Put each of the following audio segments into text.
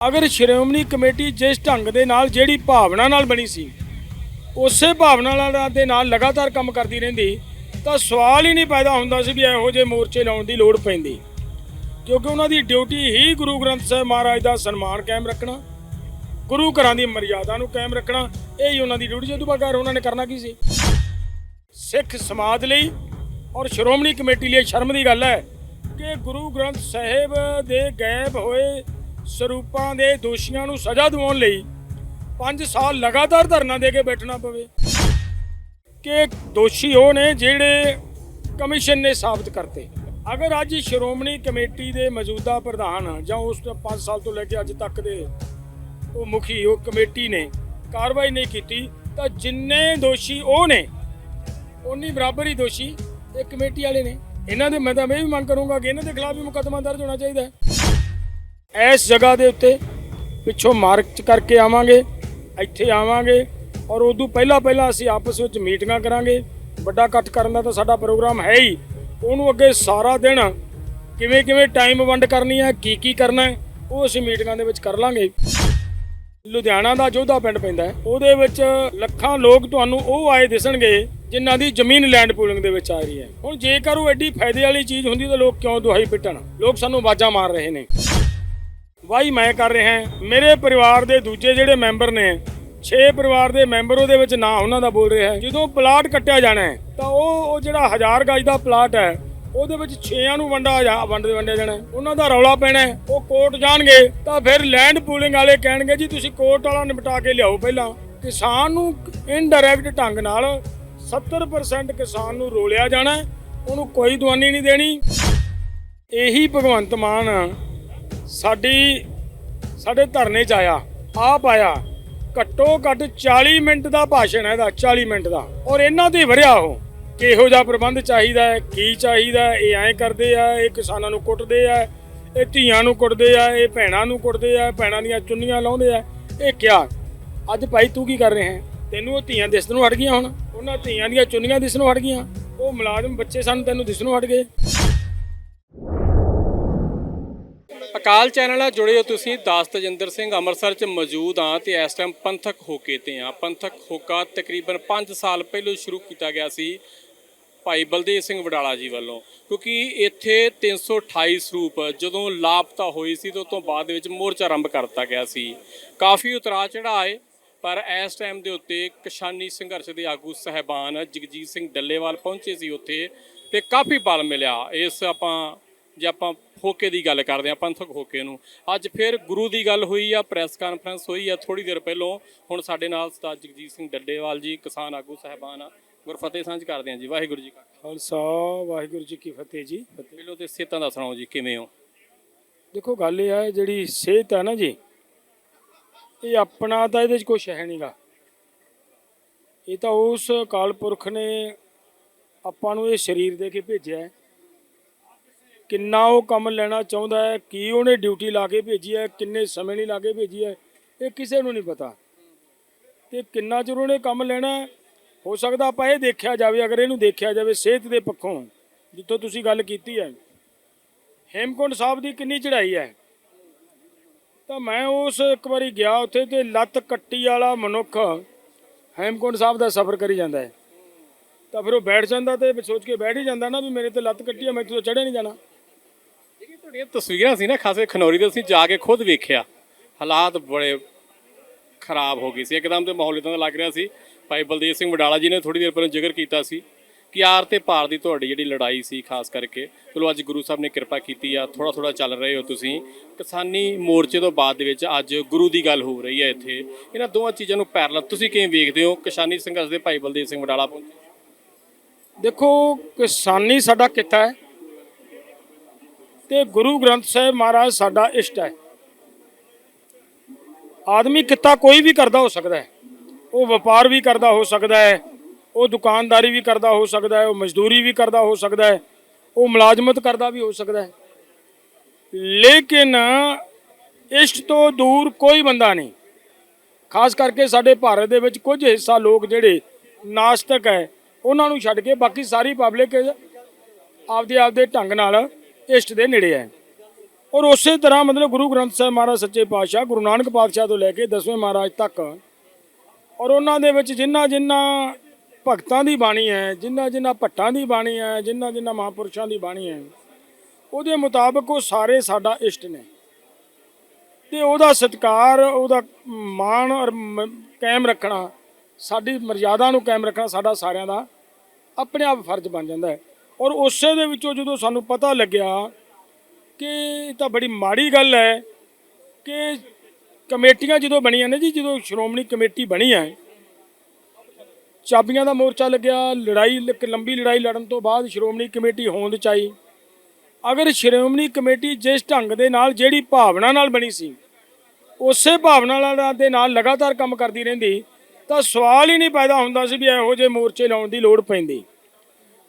ਅਗਰ ਸ਼੍ਰੋਮਣੀ ਕਮੇਟੀ ਜਿਸ ਢੰਗ ਦੇ ਨਾਲ, ਜਿਹੜੀ ਭਾਵਨਾ ਨਾਲ ਬਣੀ ਸੀ, ਉਸੇ ਭਾਵਨਾ ਨਾਲ ਦੇ ਨਾਲ ਲਗਾਤਾਰ ਕੰਮ ਕਰਦੀ ਰਹਿੰਦੀ, ਤਾਂ ਸਵਾਲ ਹੀ ਨਹੀਂ ਪੈਦਾ ਹੁੰਦਾ ਸੀ ਵੀ ਇਹੋ ਜਿਹੇ ਮੋਰਚੇ ਲਾਉਣ ਦੀ ਲੋੜ ਪੈਂਦੀ। ਕਿਉਂਕਿ ਉਹਨਾਂ ਦੀ ਡਿਊਟੀ ਹੀ ਗੁਰੂ ਗ੍ਰੰਥ ਸਾਹਿਬ ਮਹਾਰਾਜ ਦਾ ਸਨਮਾਨ ਕਾਇਮ ਰੱਖਣਾ, ਗੁਰੂ ਘਰਾਂ ਦੀ ਮਰਿਆਦਾ ਨੂੰ ਕਾਇਮ ਰੱਖਣਾ, ਇਹ ਹੀ ਉਹਨਾਂ ਦੀ ਡਿਊਟੀ। ਜਦੋਂ ਬਗੈਰ ਉਹਨਾਂ ਨੇ ਕਰਨਾ ਕੀ ਸੀ? ਸਿੱਖ ਸਮਾਜ ਲਈ ਔਰ ਸ਼੍ਰੋਮਣੀ ਕਮੇਟੀ ਲਈ ਸ਼ਰਮ ਦੀ ਗੱਲ ਹੈ ਕਿ ਗੁਰੂ ਗ੍ਰੰਥ ਸਾਹਿਬ ਦੇ ਗਾਇਬ ਹੋਏ ਸਰੂਪਾਂ ਦੇ ਦੋਸ਼ੀਆਂ ਨੂੰ ਸਜ਼ਾ ਦਿਵਾਉਣ ਲਈ 5 ਸਾਲ ਲਗਾਤਾਰ ਧਰਨਾ ਦੇ ਕੇ ਬੈਠਣਾ ਪਵੇ। ਕਿ ਦੋਸ਼ੀ ਉਹ ਨੇ ਜਿਹੜੇ ਕਮਿਸ਼ਨ ਨੇ ਸਾਬਤ ਕਰਤੇ। ਅਗਰ ਅੱਜ ਸ਼੍ਰੋਮਣੀ ਕਮੇਟੀ ਦੇ ਮੌਜੂਦਾ ਪ੍ਰਧਾਨ ਜਾਂ ਉਸ ਤੋਂ 5 ਸਾਲ ਤੋਂ ਲੈ ਕੇ ਅੱਜ ਤੱਕ ਦੇ ਉਹ ਮੁਖੀ, ਉਹ ਕਮੇਟੀ ਨੇ ਕਾਰਵਾਈ ਨਹੀਂ ਕੀਤੀ, ਤਾਂ ਜਿੰਨੇ ਦੋਸ਼ੀ ਉਹ ਨੇ ਉਨੀ ਬਰਾਬਰ ਹੀ ਦੋਸ਼ੀ ਇਹ ਕਮੇਟੀ ਵਾਲੇ ਨੇ। ਇਹਨਾਂ ਦੇ ਮੈਂ ਤਾਂ ਮੈਂ ਵੀ ਮੰਗ ਕਰੂੰਗਾ ਕਿ ਇਹਨਾਂ ਦੇ ਖਿਲਾਫ ਵੀ ਮੁਕੱਦਮਾ ਦਰਜ ਹੋਣਾ ਚਾਹੀਦਾ ਹੈ। ਇਸ ਜਗ੍ਹਾ ਦੇ ਉੱਤੇ ਪਿੱਛੋਂ ਮਾਰਚ ਕਰਕੇ ਆਵਾਂਗੇ, ਇੱਥੇ ਆਵਾਂਗੇ ਔਰ ਉਦੋਂ ਪਹਿਲਾਂ ਪਹਿਲਾਂ ਅਸੀਂ ਆਪਸ ਵਿੱਚ ਮੀਟਿੰਗਾਂ ਕਰਾਂਗੇ। ਵੱਡਾ ਇਕੱਠ ਕਰਨ ਦਾ ਤਾਂ ਸਾਡਾ ਪ੍ਰੋਗਰਾਮ ਹੈ ਹੀ। ਉਹਨੂੰ ਅੱਗੇ ਸਾਰਾ ਦਿਨ ਕਿਵੇਂ ਕਿਵੇਂ ਟਾਈਮ ਵੰਡ ਕਰਨੀ ਹੈ, ਕੀ ਕੀ ਕਰਨਾ ਹੈ, ਉਹ ਅਸੀਂ ਮੀਟਿੰਗਾਂ ਦੇ ਵਿੱਚ ਕਰ ਲਾਂਗੇ। ਲੁਧਿਆਣਾ ਦਾ ਜੋਧਾ ਪਿੰਡ ਪੈਂਦਾ ਹੈ। ਉਹਦੇ ਵਿੱਚ ਲੱਖਾਂ ਲੋਕ ਤੁਹਾਨੂੰ ਉਹ ਆਏ ਦਿਸਣਗੇ ਜਿਨ੍ਹਾਂ ਦੀ ਜ਼ਮੀਨ ਲੈਂਡ ਪੂਲਿੰਗ ਦੇ ਵਿੱਚ ਆ ਰਹੀ ਹੈ। ਹੁਣ ਜੇਕਰ ਉਹ ਐਡੀ ਫਾਇਦੇ ਵਾਲੀ ਚੀਜ਼ ਹੁੰਦੀ ਤਾਂ ਲੋਕ ਕਿਉਂ ਦੁਹਾਈ ਪਿੱਟਣ? ਲੋਕ ਸਾਨੂੰ ਆਵਾਜ਼ਾਂ ਮਾਰ ਰਹੇ ਨੇ। ਵਾਹੀ ਮੈਂ ਕਰ ਰਿਹਾ ਮੇਰੇ ਪਰਿਵਾਰ ਦੇ ਦੂਜੇ ਜਿਹੜੇ ਮੈਂਬਰ ਨੇ 6 ਪਰਿਵਾਰ ਦੇ ਮੈਂਬਰ ਉਹਦੇ ਵਿੱਚ ਨਾਂ ਉਹਨਾਂ ਦਾ ਬੋਲ ਰਿਹਾ ਜਦੋਂ ਪਲਾਟ ਕੱਟਿਆ ਜਾਣਾ ਹੈ, ਤਾਂ ਉਹ ਉਹ ਜਿਹੜਾ ਹਜ਼ਾਰ ਗਜ ਦਾ ਪਲਾਟ ਹੈ, ਉਹਦੇ ਵਿੱਚ 6ਾਂ ਨੂੰ ਵੰਡਾ ਜਾ, ਵੰਡ, ਵੰਡਿਆ ਜਾਣਾ ਉਹਨਾਂ ਦਾ ਰੌਲਾ ਪੈਣਾ ਉਹ ਕੋਰਟ ਜਾਣਗੇ, ਤਾਂ ਫਿਰ ਲੈਂਡ ਪੂਲਿੰਗ ਵਾਲੇ ਕਹਿਣਗੇ, ਜੀ, ਤੁਸੀਂ ਕੋਰਟ ਵਾਲਾ ਨਿਪਟਾ ਕੇ ਲਿਆਓ ਪਹਿਲਾਂ। ਕਿਸਾਨ ਨੂੰ ਇਨਡਾਇਰੈਕਟ ਢੰਗ ਨਾਲ 70% ਕਿਸਾਨ ਨੂੰ ਰੋਲਿਆ ਜਾਣਾ ਉਹਨੂੰ ਕੋਈ ਦਵਾਨੀ ਨਹੀਂ ਦੇਣੀ। ਇਹੀ ਭਗਵੰਤ ਮਾਨ ਸਾਡੀ ਸਾਡੇ ਧਰਨੇ 'ਚ ਆਇਆ ਆਪ ਆਇਆ। ਘੱਟੋ ਘੱਟ 40 ਮਿੰਟ ਦਾ ਭਾਸ਼ਣ ਹੈ ਇਹਦਾ 40 ਮਿੰਟ ਦਾ। ਔਰ ਇਹਨਾਂ ਤੇ ਵਰਿਆ ਉਹ ਕਿਹੋ ਜਿਹਾ ਪ੍ਰਬੰਧ ਚਾਹੀਦਾ ਹੈ ਕੀ ਚਾਹੀਦਾ ਹੈ, ਇਹ ਐਂ ਕਰਦੇ ਆ ਇਹ ਕਿਸਾਨਾਂ ਨੂੰ ਕੁੱਟਦੇ ਆ ਇਹ ਧੀਆਂ ਨੂੰ ਕੁੱਟਦੇ ਆ ਇਹ ਭੈਣਾਂ ਨੂੰ ਕੁੱਟਦੇ ਆ ਭੈਣਾਂ ਦੀਆਂ ਚੁੰਨੀਆਂ ਲਾਉਂਦੇ ਆ। ਇਹ ਕਿਆ? ਅੱਜ ਭਾਈ ਤੂੰ ਕੀ ਕਰ ਰਿਹਾ ਹੈ? ਤੈਨੂੰ ਉਹ ਧੀਆਂ ਦਿਸਣੋਂ ਹਟ ਗਈਆਂ ਹੁਣ। ਉਹਨਾਂ ਧੀਆਂ ਦੀਆਂ ਚੁੰਨੀਆਂ ਦਿਸਣੋਂ ਹਟ ਗਈਆਂ। ਉਹ ਮੁਲਾਜ਼ਮ ਬੱਚੇ ਸਾਨੂੰ ਤੈਨੂੰ ਦਿਸਣੋਂ ਹਟ ਗਏ। ਅਕਾਲ ਚੈਨਲ ਨਾਲ ਜੁੜੇ ਹੋ ਤੁਸੀਂ। ਦਾਸ ਤਜਿੰਦਰ ਸਿੰਘ ਅੰਮ੍ਰਿਤਸਰ 'ਚ ਮੌਜੂਦ ਹਾਂ ਤੇ ਇਸ ਟਾਈਮ ਪੰਥਕ ਹੋਕੇ ਤੇ ਆ ਪੰਥਕ ਹੋਕਾ ਤਕਰੀਬਨ 5 ਸਾਲ ਪਹਿਲਾਂ ਸ਼ੁਰੂ ਕੀਤਾ ਗਿਆ ਸੀ ਭਾਈ ਬਲਦੇਵ ਸਿੰਘ ਵਡਾਲਾ ਜੀ ਵੱਲੋਂ। ਕਿਉਂਕਿ ਇੱਥੇ 328 ਸਰੂਪ ਜਦੋਂ ਲਾਪਤਾ ਹੋਈ ਸੀ ਤੇ ਉਸ ਤੋਂ ਬਾਅਦ ਵਿੱਚ ਮੋਰਚਾ ਆਰੰਭ ਕਰਤਾ ਗਿਆ ਸੀ। ਕਾਫੀ ਉਤਰਾ ਚੜਾਏ ਪਰ ਇਸ ਟਾਈਮ ਦੇ ਉੱਤੇ ਕਿਸਾਨੀ ਸੰਘਰਸ਼ ਦੇ ਆਗੂ ਸਹਿਬਾਨ ਜਗਜੀਤ ਸਿੰਘ ਡੱਲੇਵਾਲ ਪਹੁੰਚੇ ਸੀ ਉੱਥੇ ਤੇ ਕਾਫੀ ਬਲ ਮਿਲਿਆ। ਇਸ ਆਪਾਂ ਜੇ ਆਪਾਂ ਹੋਕੇ ਦੀ ਗੱਲ ਕਰਦੇ ਹਾਂ ਪੰਥਕ ਹੋਕੇ ਨੂੰ ਅੱਜ ਫਿਰ ਗੁਰੂ ਦੀ ਗੱਲ ਹੋਈ ਆ ਪ੍ਰੈਸ ਕਾਨਫਰੰਸ ਹੋਈ ਆ ਥੋੜੀ ਦੇਰ ਪਹਿਲਾਂ ਹੁਣ ਸਾਡੇ ਨਾਲ ਉਸਤਾਦ ਜਗਜੀਤ ਸਿੰਘ ਡੱਡੇਵਾਲ ਜੀ ਕਿਸਾਨ ਆਗੂ ਸਹਿਬਾਨ ਆ ਗੁਰਫਤਿਹ ਸਾਂਝ ਕਰਦੇ ਹਾਂ ਜੀ ਵਾਹਿਗੁਰੂ ਜੀ ਕਾ ਖਾਲਸਾ। ਵਾਹਿਗੁਰੂ ਜੀ ਕੀ ਫਤਿਹ ਜੀ। ਪਹਿਲਾਂ ਤੇ ਸਿਹਤਾਂ ਦਾ ਸੁਣਾਓ ਜੀ ਕਿਵੇਂ ਹੋ? ਦੇਖੋ ਗੱਲ ਇਹ ਹੈ ਜਿਹੜੀ ਸਿਹਤ ਹੈ ਨਾ ਜੀ ਇਹ ਆਪਣਾ ਤਾਂ ਇਹਦੇ 'ਚ ਕੁਝ ਹੈ ਨਹੀਂਗਾ ਇਹ ਤਾਂ ਉਸ ਅਕਾਲ ਪੁਰਖ ਨੇ ਆਪਾਂ ਨੂੰ ਇਹ ਸਰੀਰ ਦੇ ਕੇ ਭੇਜਿਆ ਹੈ। ਕਿੰਨਾ ਉਹ ਕੰਮ ਲੈਣਾ ਚਾਹੁੰਦਾ ਹੈ, ਕੀ ਉਹਨੇ ਡਿਊਟੀ ਲਾ ਕੇ ਭੇਜੀ ਹੈ, ਕਿੰਨੇ ਸਮੇਂ ਲਈ ਲਾ ਕੇ ਭੇਜੀ ਹੈ, ਇਹ ਕਿਸੇ ਨੂੰ ਨਹੀਂ ਪਤਾ। ਤੇ ਕਿੰਨਾ ਚਿਰ ਉਹਨੇ ਕੰਮ ਲੈਣਾ ਹੋ ਸਕਦਾ ਆਪਾਂ ਇਹ ਦੇਖਿਆ ਜਾਵੇ, ਅਗਰ ਇਹਨੂੰ ਦੇਖਿਆ ਜਾਵੇ ਸਿਹਤ ਦੇ ਪੱਖੋਂ, ਜਿੱਥੋਂ ਤੁਸੀਂ ਗੱਲ ਕੀਤੀ ਹੈ ਹੇਮਕੁੰਡ ਸਾਹਿਬ ਦੀ ਕਿੰਨੀ ਚੜ੍ਹਾਈ ਹੈ। ਤਾਂ ਮੈਂ ਉਸ ਇੱਕ ਵਾਰੀ ਗਿਆ ਉੱਥੇ ਤੇ ਲੱਤ ਕੱਟੀ ਵਾਲਾ ਮਨੁੱਖ ਹੇਮਕੁੰਡ ਸਾਹਿਬ ਦਾ ਸਫ਼ਰ ਕਰੀ ਜਾਂਦਾ ਹੈ। ਤਾਂ ਫਿਰ ਉਹ ਬੈਠ ਜਾਂਦਾ ਤੇ ਸੋਚ ਕੇ ਬੈਠ ਹੀ ਜਾਂਦਾ ਨਾ ਵੀ ਮੇਰੇ ਤੇ ਲੱਤ ਕੱਟੀ ਹੈ ਮੈਂ ਤੋਂ ਚੜ੍ਹੇ ਨਹੀਂ ਜਾਣਾ। ਤੁਹਾਡੀਆਂ ਤਸਵੀਰਾਂ ਸੀ ਨਾ, ਖਾਸੇ ਖਨੌਰੀ ਦੇ ਅਸੀਂ ਜਾ ਕੇ ਖੁਦ ਵੇਖਿਆ। ਹਾਲਾਤ ਬੜੇ ਖਰਾਬ ਹੋ ਗਏ ਸੀ। ਇੱਕਦਮ ਤੇ ਮਾਹੌਲ ਇਦਾਂ ਦਾ ਲੱਗ ਰਿਹਾ ਸੀ। ਭਾਈ ਬਲਦੇਵ ਸਿੰਘ ਵਡਾਲਾ ਜੀ ਨੇ ਥੋੜੀ ਦੇਰ ਪਹਿਲਾਂ ਜ਼ਿਕਰ ਕੀਤਾ ਸੀ ਕਿ ਆਰ ਤੇ ਪਾਰ ਦੀ ਤੁਹਾਡੀ ਜਿਹੜੀ ਲੜਾਈ ਸੀ, ਖਾਸ ਕਰਕੇ। ਚਲੋ ਅੱਜ ਗੁਰੂ ਸਾਹਿਬ ਨੇ ਕਿਰਪਾ ਕੀਤੀ ਆ ਥੋੜਾ ਥੋੜਾ ਚੱਲ ਰਹੇ ਹੋ ਤੁਸੀਂ। ਕਿਸਾਨੀ ਮੋਰਚੇ ਤੋਂ ਬਾਅਦ ਦੇ ਵਿੱਚ ਅੱਜ ਗੁਰੂ ਦੀ ਗੱਲ ਹੋ ਰਹੀ ਹੈ ਇੱਥੇ। ਇਹਨਾਂ ਦੋਵਾਂ ਚੀਜ਼ਾਂ ਨੂੰ ਪੈਰਲਲ ਤੁਸੀਂ ਕਿਵੇਂ ਵੇਖਦੇ ਹੋ? ਕਿਸਾਨੀ ਸੰਘਰਸ਼ ਦੇ ਭਾਈ ਬਲਦੇਵ ਸਿੰਘ ਵਡਾਲਾ ਪਹੁੰਚੇ। ਦੇਖੋ, ਕਿਸਾਨੀ ਸਾਡਾ ਕਿੱਤਾ ਹੈ। ਤੇ ਗੁਰੂ ਗ੍ਰੰਥ ਸਾਹਿਬ ਮਹਾਰਾਜ ਸਾਡਾ ਇਸ਼ਟ ਹੈ। ਆਦਮੀ ਕਿੱਤਾ ਕੋਈ ਵੀ ਕਰਦਾ ਹੋ ਸਕਦਾ ਹੈ। ਉਹ ਵਪਾਰ ਵੀ ਕਰਦਾ ਹੋ ਸਕਦਾ ਹੈ। ਉਹ ਦੁਕਾਨਦਾਰੀ ਵੀ ਕਰਦਾ ਹੋ ਸਕਦਾ ਹੈ। ਉਹ ਮਜ਼ਦੂਰੀ ਵੀ ਕਰਦਾ ਹੋ ਸਕਦਾ ਹੈ। ਉਹ ਮੁਲਾਜ਼ਮਤ ਕਰਦਾ ਵੀ ਹੋ ਸਕਦਾ ਹੈ। ਲੇਕਿਨ ਇਸ਼ਟ ਤੋਂ ਦੂਰ ਕੋਈ ਬੰਦਾ ਨਹੀਂ। ਖਾਸ ਕਰਕੇ ਸਾਡੇ ਭਾਰਤ ਦੇ ਵਿੱਚ ਕੁਝ ਹਿੱਸਾ ਲੋਕ ਜਿਹੜੇ ਨਾਸਤਕ ਹੈ, ਉਹਨਾਂ ਨੂੰ ਛੱਡ ਕੇ ਬਾਕੀ ਸਾਰੀ ਪਬਲਿਕ ਆਪਦੇ ਆਪਦੇ ਢੰਗ ਨਾਲ ਇਸ਼ਟ ਦੇ ਨੇੜੇ ਹੈ। ਔਰ ਉਸੇ ਤਰ੍ਹਾਂ ਮਤਲਬ ਗੁਰੂ ਗ੍ਰੰਥ ਸਾਹਿਬ ਮਹਾਰਾਜ ਸੱਚੇ ਪਾਤਸ਼ਾਹ ਗੁਰੂ ਨਾਨਕ ਪਾਤਸ਼ਾਹ ਤੋਂ ਲੈ ਕੇ ਦਸਵੇਂ ਮਹਾਰਾਜ ਤੱਕ ਔਰ ਉਹਨਾਂ ਦੇ ਵਿੱਚ ਜਿੰਨਾ ਜਿੰਨਾ ਭਗਤਾਂ ਦੀ ਬਾਣੀ ਹੈ, ਜਿੰਨਾ ਜਿੰਨਾ ਭੱਟਾਂ ਦੀ ਬਾਣੀ ਹੈ, ਜਿੰਨਾ ਜਿੰਨਾ ਮਹਾਪੁਰਸ਼ਾਂ ਦੀ ਬਾਣੀ ਹੈ, ਉਹਦੇ ਮੁਤਾਬਕ ਉਹ ਸਾਰੇ ਸਾਡਾ ਇਸ਼ਟ ਨੇ। ਤੇ ਉਹਦਾ ਸਤਿਕਾਰ, ਉਹਦਾ ਮਾਣ ਔਰ ਕਾਇਮ ਰੱਖਣਾ, ਸਾਡੀ ਮਰਜ਼ਾਦਾ ਨੂੰ ਕਾਇਮ ਰੱਖਣਾ ਸਾਡਾ ਸਾਰਿਆਂ ਦਾ ਆਪਣੇ ਆਪ ਫਰਜ਼ ਬਣ ਜਾਂਦਾ ਹੈ। ਔਰ ਉਸੇ ਦੇ ਵਿੱਚੋਂ ਜਦੋਂ ਸਾਨੂੰ ਪਤਾ ਲੱਗਿਆ ਕਿ ਇਹ ਤਾਂ ਬੜੀ ਮਾੜੀ ਗੱਲ ਹੈ ਕਿ ਕਮੇਟੀਆਂ ਜਦੋਂ ਬਣੀਆਂ ਨੇ ਜੀ, ਜਦੋਂ ਸ਼੍ਰੋਮਣੀ ਕਮੇਟੀ ਬਣੀ ਹੈ, ਚਾਬੀਆਂ ਦਾ ਮੋਰਚਾ ਲੱਗਿਆ, ਲੜਾਈ ਇੱਕ ਲੰਬੀ ਲੜਾਈ ਲੜਨ ਤੋਂ ਬਾਅਦ ਸ਼੍ਰੋਮਣੀ ਕਮੇਟੀ ਹੋਂਦ ਚ ਆਈ। ਅਗਰ ਸ਼੍ਰੋਮਣੀ ਕਮੇਟੀ ਜਿਸ ਢੰਗ ਦੇ ਨਾਲ, ਜਿਹੜੀ ਭਾਵਨਾ ਨਾਲ ਬਣੀ ਸੀ, ਉਸੇ ਭਾਵਨਾ ਨਾਲ ਦੇ ਨਾਲ ਲਗਾਤਾਰ ਕੰਮ ਕਰਦੀ ਰਹਿੰਦੀ, ਤਾਂ ਸਵਾਲ ਹੀ ਨਹੀਂ ਪੈਦਾ ਹੁੰਦਾ ਸੀ ਵੀ ਇਹੋ ਜਿਹੇ ਮੋਰਚੇ ਲਾਉਣ ਦੀ ਲੋੜ ਪੈਂਦੀ।